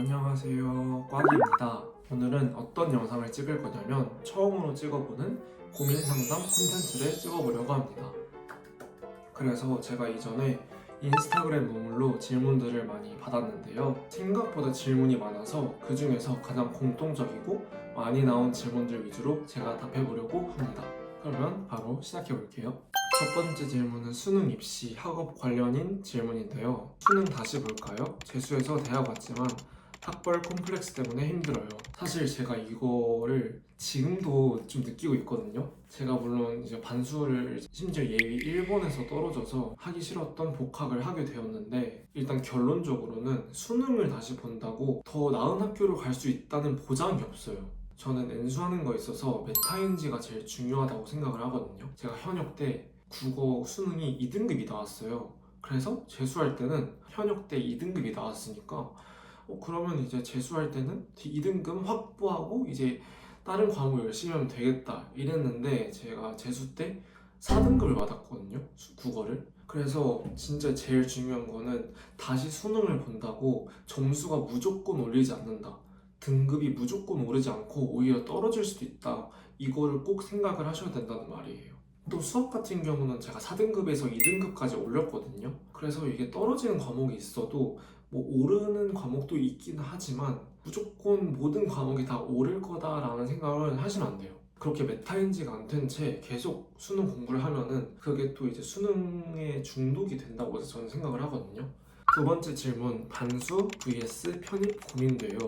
안녕하세요. 꽝입니다. 오늘은 어떤 영상을 찍을 거냐면 처음으로 찍어보는 고민 상담 콘텐츠를 찍어보려고 합니다. 그래서 제가 이전에 인스타그램 노물로 질문들을 많이 받았는데요. 생각보다 질문이 많아서 그 중에서 가장 공통적이고 많이 나온 질문들 위주로 제가 답해보려고 합니다. 그러면 바로 시작해 볼게요. 첫 번째 질문은 수능 입시 학업 관련인 질문인데요. 수능 다시 볼까요? 재수해서 대학 왔지만 학벌 콤플렉스 때문에 힘들어요. 사실 제가 이거를 지금도 좀 느끼고 있거든요. 제가 물론 이제 반수를 심지어 예비 일본에서 떨어져서 하기 싫었던 복학을 하게 되었는데 일단 결론적으로는 수능을 다시 본다고 더 나은 학교를 갈수 있다는 보장이 없어요. 저는 엔수하는 거에 있어서 메타인지가 제일 중요하다고 생각을 하거든요. 제가 현역 때 국어 수능이 2등급이 나왔어요. 그래서 재수할 때는 현역 때 2등급이 나왔으니까 어, 그러면 이제 재수할 때는 2등급 확보하고 이제 다른 과목을 열심히 하면 되겠다 이랬는데 제가 재수 때 4등급을 받았거든요. 수- 국어를. 그래서 진짜 제일 중요한 거는 다시 수능을 본다고 점수가 무조건 올리지 않는다. 등급이 무조건 오르지 않고 오히려 떨어질 수도 있다. 이거를 꼭 생각을 하셔야 된다는 말이에요. 또 수학 같은 경우는 제가 4등급에서 2등급까지 올렸거든요. 그래서 이게 떨어지는 과목이 있어도 뭐 오르는 과목도 있긴 하지만 무조건 모든 과목이 다 오를 거다라는 생각을 안 돼요. 그렇게 메타인지가 안 된 채 계속 수능 공부를 하면은 그게 또 이제 수능에 중독이 된다고 저는 생각을 하거든요. 두 번째 질문 반수 vs 편입 고민돼요.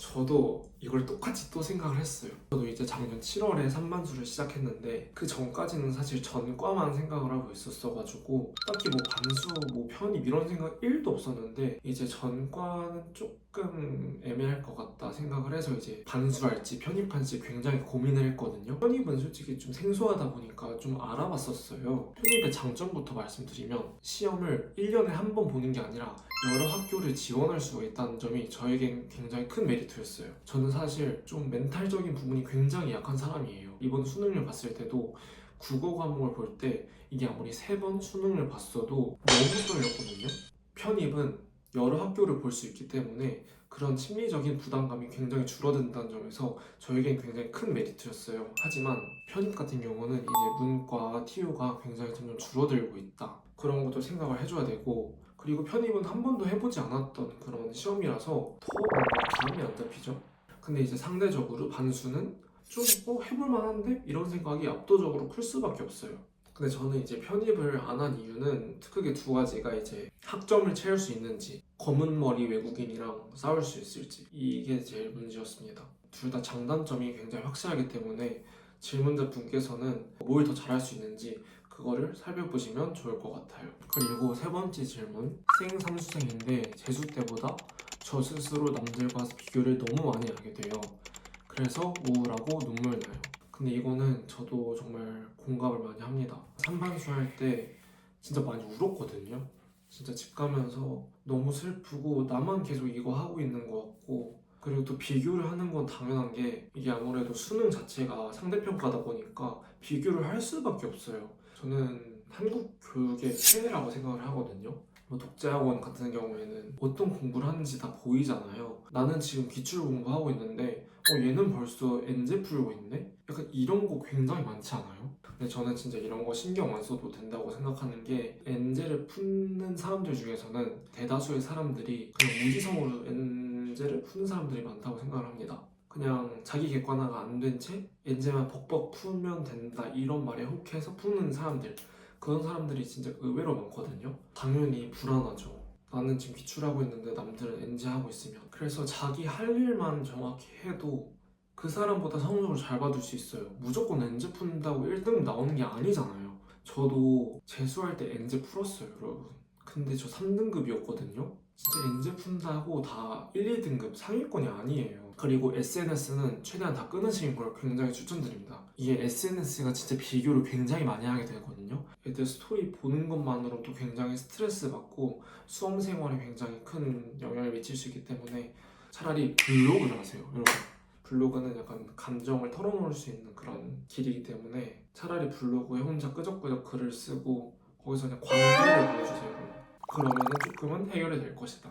저도 이걸 똑같이 또 생각을 했어요. 저도 이제 작년 7월에 3반수를 시작했는데 그 전까지는 사실 전과만 생각을 하고 있었어가지고 딱히 뭐 반수, 뭐 편입 이런 생각 1도 없었는데 이제 전과는 조금 애매할 것 같다 생각을 해서 이제 반수할지 편입할지 굉장히 고민을 했거든요. 편입은 솔직히 좀 생소하다 보니까 좀 알아봤었어요. 편입의 장점부터 말씀드리면 시험을 1년에 한 번 보는 게 아니라 여러 학교를 지원할 수가 있다는 점이 저에겐 굉장히 큰 메리트였어요. 저는 사실 좀 멘탈적인 부분이 굉장히 약한 사람이에요. 이번 수능을 봤을 때도 국어 과목을 볼 때 이게 아무리 세 번 수능을 봤어도 너무 떨렸거든요. 편입은 여러 학교를 볼 수 있기 때문에 그런 심리적인 부담감이 굉장히 줄어든다는 점에서 저에겐 굉장히 큰 메리트였어요. 하지만 편입 같은 경우는 이제 문과, TU가 굉장히 점점 줄어들고 있다. 그런 것도 생각을 해줘야 되고 그리고 편입은 한 번도 해보지 않았던 그런 시험이라서 더 뭔가 감이 안 잡히죠. 근데 이제 상대적으로 반수는 좀 어, 해볼 만한데? 이런 생각이 압도적으로 클 수밖에 없어요. 근데 저는 이제 편입을 안 한 이유는 크게 두 가지가 이제 학점을 채울 수 있는지 검은 머리 외국인이랑 싸울 수 있을지 이게 제일 문제였습니다. 둘 다 장단점이 굉장히 확실하기 때문에 질문자 분께서는 뭘 더 잘할 수 있는지 그거를 살펴보시면 좋을 것 같아요. 그리고 세 번째 질문 생삼수생인데 재수 때보다 저 스스로 남들과 비교를 너무 많이 하게 돼요. 그래서 우울하고 눈물 나요. 근데 이거는 저도 정말 공감을 많이 합니다. 삼반수 할 때 진짜 많이 울었거든요. 진짜 집 가면서 너무 슬프고 나만 계속 이거 하고 있는 것 같고 그리고 또 비교를 하는 건 당연한 게 이게 아무래도 수능 자체가 상대평가다 보니까 비교를 할 수밖에 없어요. 저는 한국 교육의 폐해라고 생각을 하거든요. 뭐 독재학원 같은 경우에는 어떤 공부를 하는지 다 보이잖아요. 나는 지금 기출 공부하고 있는데 어 얘는 벌써 엔제 풀고 있네? 약간 이런 거 굉장히 많지 않아요? 근데 저는 진짜 이런 거 신경 안 써도 된다고 생각하는 게 엔제를 푸는 사람들 중에서는 대다수의 사람들이 그냥 무지성으로 엔제를 푸는 사람들이 많다고 생각을 합니다. 그냥 자기 객관화가 안 된 채 엔제만 벅벅 풀면 된다 이런 말에 혹해서 푸는 사람들 그런 사람들이 진짜 의외로 많거든요. 당연히 불안하죠. 나는 지금 기출하고 있는데 남들은 엔지하고 있으면 그래서 자기 할 일만 정확히 해도 그 사람보다 성적을 잘 받을 수 있어요. 무조건 엔지 푼다고 1등 나오는 게 아니잖아요. 저도 재수할 때 엔지 풀었어요, 여러분. 근데 저 3등급이었거든요. 진짜 엔지 푼다고 다 1, 2등급 상위권이 아니에요. 그리고 SNS는 최대한 다 끊으시는 걸 굉장히 추천드립니다. 이게 SNS가 진짜 비교를 굉장히 많이 하게 되거든요. 애들 스토리 보는 것만으로도 굉장히 스트레스 받고 수험 생활에 굉장히 큰 영향을 미칠 수 있기 때문에 차라리 블로그를 하세요, 여러분. 블로그는 약간 감정을 털어놓을 수 있는 그런 길이기 때문에 차라리 블로그에 혼자 끄적끄적 글을 쓰고 거기서 그냥 광기를 보여주세요. 그러면은 조금은 해결이 될 것이다.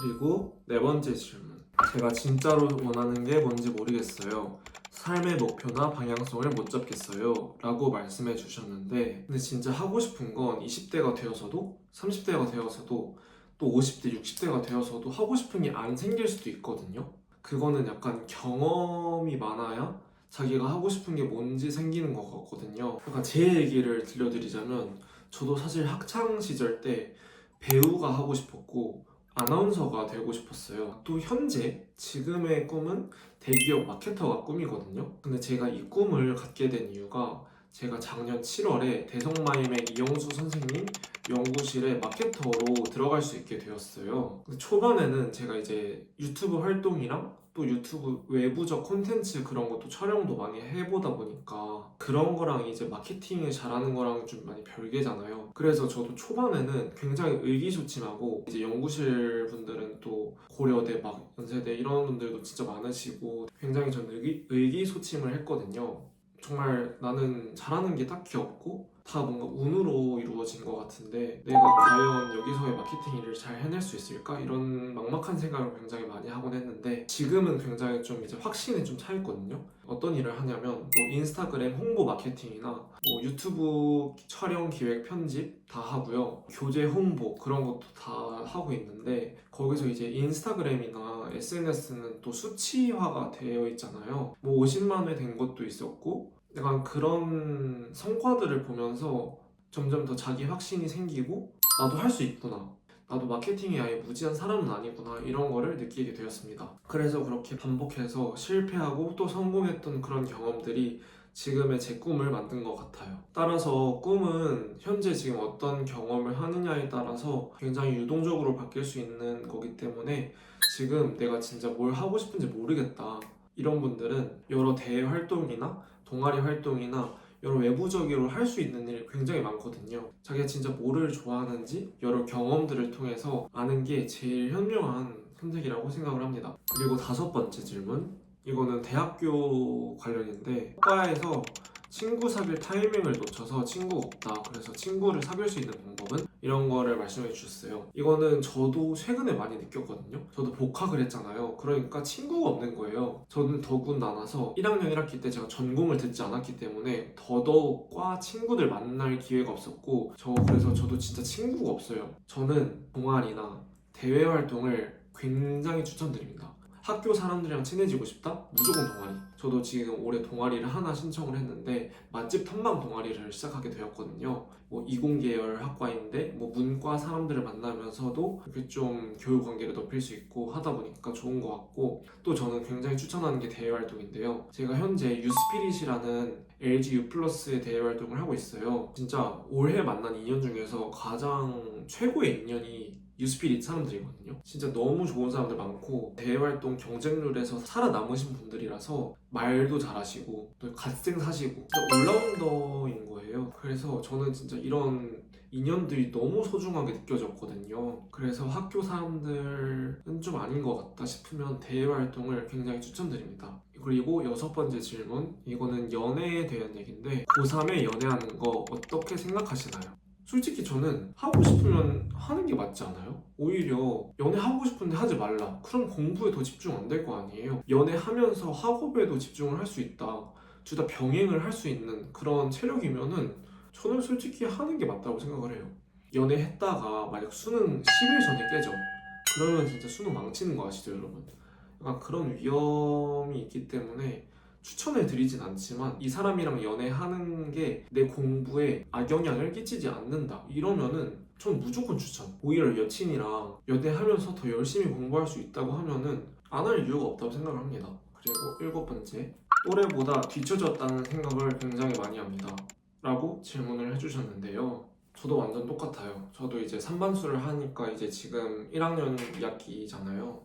그리고 네 번째 질문. 제가 진짜로 원하는 게 뭔지 모르겠어요. 삶의 목표나 방향성을 못 잡겠어요. 라고 말씀해 주셨는데, 근데 진짜 하고 싶은 건 20대가 되어서도, 30대가 되어서도, 또 50대, 60대가 되어서도 하고 싶은 게 안 생길 수도 있거든요. 그거는 약간 경험이 많아야 자기가 하고 싶은 게 뭔지 생기는 것 같거든요. 약간 제 얘기를 들려드리자면, 저도 사실 학창 시절 때 배우가 하고 싶었고, 아나운서가 되고 싶었어요. 또 현재 지금의 꿈은 대기업 마케터가 꿈이거든요. 근데 제가 이 꿈을 갖게 된 이유가 제가 작년 7월에 대성마이맥 이영수 선생님 연구실에 마케터로 들어갈 수 있게 되었어요. 초반에는 제가 이제 유튜브 활동이랑 또 유튜브 외부적 콘텐츠 그런 것도 촬영도 많이 해보다 보니까 그런 거랑 이제 마케팅을 잘하는 거랑 좀 많이 별개잖아요. 그래서 저도 초반에는 굉장히 의기소침하고 이제 연구실 분들은 또 고려대 막 연세대 이런 분들도 진짜 많으시고 굉장히 저는 의기, 의기소침을 했거든요. 정말 나는 잘하는 게 딱히 없고 다 뭔가 운으로 이루어진 것 같은데 내가 과연 여기서의 마케팅 일을 잘 해낼 수 있을까? 이런 막막한 생각을 굉장히 많이 하곤 했는데 지금은 굉장히 좀 이제 확신에 좀차 있거든요. 어떤 일을 하냐면 뭐 인스타그램 홍보 마케팅이나 뭐 유튜브 촬영 기획 편집 다 하고요. 교재 홍보 그런 것도 다 하고 있는데 거기서 이제 인스타그램이나 SNS는 또 수치화가 되어 있잖아요. 뭐 50만 회 된 것도 있었고 약간 그런 성과들을 보면서 점점 더 자기 확신이 생기고 나도 할 수 있구나. 나도 마케팅이 아예 무지한 사람은 아니구나 이런 거를 느끼게 되었습니다. 그래서 그렇게 반복해서 실패하고 또 성공했던 그런 경험들이 지금의 제 꿈을 만든 것 같아요. 따라서 꿈은 현재 지금 어떤 경험을 하느냐에 따라서 굉장히 유동적으로 바뀔 수 있는 거기 때문에 지금 내가 진짜 뭘 하고 싶은지 모르겠다. 이런 분들은 여러 대회 활동이나 동아리 활동이나 여러 외부적으로 할 수 있는 일이 굉장히 많거든요. 자기가 진짜 뭐를 좋아하는지 여러 경험들을 통해서 아는 게 제일 현명한 선택이라고 생각을 합니다. 그리고 다섯 번째 질문. 이거는 대학교 관련인데 과에서 친구 사귈 타이밍을 놓쳐서 친구가 없다. 그래서 친구를 사귈 수 있는 방법은? 이런 거를 말씀해 주셨어요. 이거는 저도 최근에 많이 느꼈거든요. 저도 복학을 했잖아요. 그러니까 친구가 없는 거예요. 저는 더군다나서 1학년 1학기 때 제가 전공을 듣지 않았기 때문에 더더욱 과 친구들 만날 기회가 없었고 저 그래서 저도 진짜 친구가 없어요. 저는 동아리나 대외 활동을 굉장히 추천드립니다. 학교 사람들이랑 친해지고 싶다? 무조건 동아리. 저도 지금 올해 동아리를 하나 신청을 했는데 맛집 탐방 동아리를 시작하게 되었거든요. 뭐 이공계열 학과인데 뭐 문과 사람들을 만나면서도 이렇게 좀 교육 관계를 높일 수 있고 하다 보니까 좋은 것 같고 또 저는 굉장히 추천하는 게 대외 활동인데요. 제가 현재 유스피릿이라는 LG U 플러스의 대외 활동을 하고 있어요. 진짜 올해 만난 인연 중에서 가장 최고의 인연이 유스피릿 사람들이거든요. 진짜 너무 좋은 사람들 많고 대외활동 경쟁률에서 살아남으신 분들이라서 말도 잘하시고 또 갓생 사시고 진짜 올라운더인 거예요. 그래서 저는 진짜 이런 인연들이 너무 소중하게 느껴졌거든요. 그래서 학교 사람들은 좀 아닌 것 같다 싶으면 대외활동을 굉장히 추천드립니다. 그리고 여섯 번째 질문 이거는 연애에 대한 얘기인데 고3에 연애하는 거 어떻게 생각하시나요? 솔직히 저는 하고 싶으면 하는 게 맞지 않아요? 오히려 연애하고 싶은데 하지 말라. 그럼 공부에 더 집중 안 될 거 아니에요? 연애하면서 학업에도 집중을 할 수 있다. 둘 다 병행을 할 수 있는 그런 체력이면은 저는 솔직히 하는 게 맞다고 생각을 해요. 연애했다가 만약 수능 10일 전에 깨져. 그러면 진짜 수능 망치는 거 아시죠, 여러분? 약간 그런 위험이 있기 때문에 추천을 드리진 않지만 이 사람이랑 연애하는 게 내 공부에 악영향을 끼치지 않는다. 이러면은 전 무조건 추천. 오히려 여친이랑 연애하면서 더 열심히 공부할 수 있다고 하면은 안 할 이유가 없다고 생각을 합니다. 그리고 일곱 번째 또래보다 뒤처졌다는 생각을 굉장히 많이 합니다. 라고 질문을 해주셨는데요. 저도 완전 똑같아요. 저도 이제 3반수를 하니까 이제 지금 1학년 2학기잖아요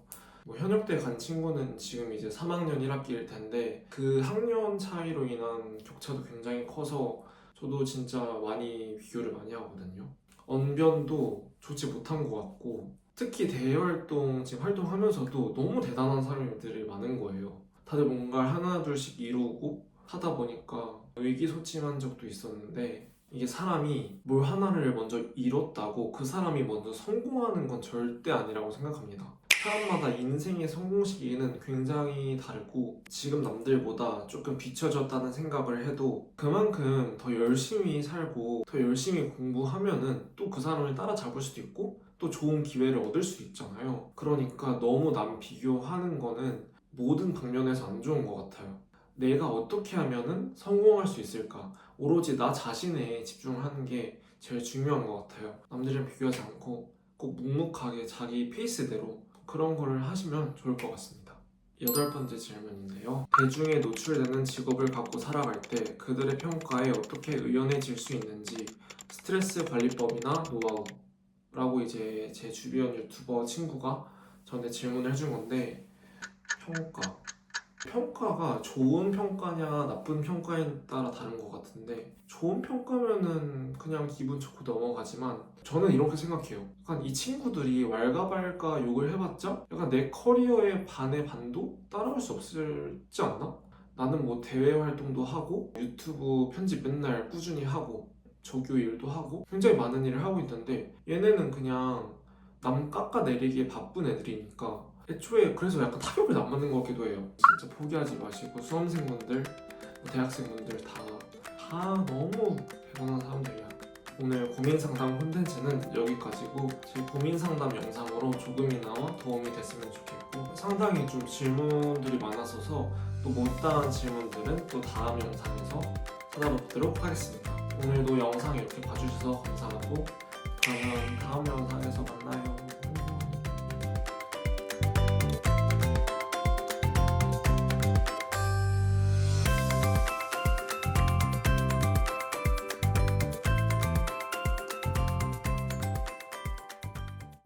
뭐 현역대 간 친구는 지금 이제 3학년 1학기일 텐데 그 학년 차이로 인한 격차도 굉장히 커서 저도 진짜 많이 비교를 많이 하거든요. 언변도 좋지 못한 것 같고 특히 대외 활동 지금 활동하면서도 너무 대단한 사람들이 많은 거예요. 다들 뭔가 하나 둘씩 이루고 하다 보니까 의기소침한 적도 있었는데 이게 사람이 뭘 하나를 먼저 이뤘다고 그 사람이 먼저 성공하는 건 절대 아니라고 생각합니다. 사람마다 인생의 성공 시기는 굉장히 다르고 지금 남들보다 조금 뒤처졌다는 생각을 해도 그만큼 더 열심히 살고 더 열심히 공부하면은 또 그 사람을 따라잡을 수도 있고 또 좋은 기회를 얻을 수 있잖아요. 그러니까 너무 남 비교하는 거는 모든 방면에서 안 좋은 것 같아요. 내가 어떻게 하면은 성공할 수 있을까? 오로지 나 자신에 집중하는 게 제일 중요한 것 같아요. 남들이랑 비교하지 않고 꼭 묵묵하게 자기 페이스대로 그런 거를 하시면 좋을 것 같습니다. 여덟 번째 질문인데요. 대중에 노출되는 직업을 갖고 살아갈 때 그들의 평가에 어떻게 의연해질 수 있는지 스트레스 관리법이나 노하우라고 이제 제 주변 유튜버 친구가 저한테 질문을 해준 건데 평가 평가가 좋은 평가냐 나쁜 평가에 따라 다른 것 같은데 좋은 평가면은 그냥 기분 좋고 넘어가지만 저는 이렇게 생각해요. 약간 이 친구들이 왈가왈가 욕을 해봤자 약간 내 커리어의 반의 반도 따라갈 수 없을지 않나? 나는 뭐 대외 활동도 하고 유튜브 편집 맨날 꾸준히 하고 조교 일도 하고 굉장히 많은 일을 하고 있는데 얘네는 그냥 남 깎아내리기에 바쁜 애들이니까 애초에 그래서 약간 타격을 안 맞는 것 같기도 해요. 진짜 포기하지 마시고 수험생분들, 뭐 대학생분들 다, 다 너무 대단한 사람들이야. 오늘 고민 상담 콘텐츠는 여기까지고 제 고민 상담 영상으로 조금이나마 도움이 됐으면 좋겠고 상당히 좀 질문들이 많아서서 또 못다한 질문들은 또 다음 영상에서 찾아보도록 하겠습니다. 오늘도 영상 이렇게 봐주셔서 감사하고 그러면 다음 영상에서 만나요.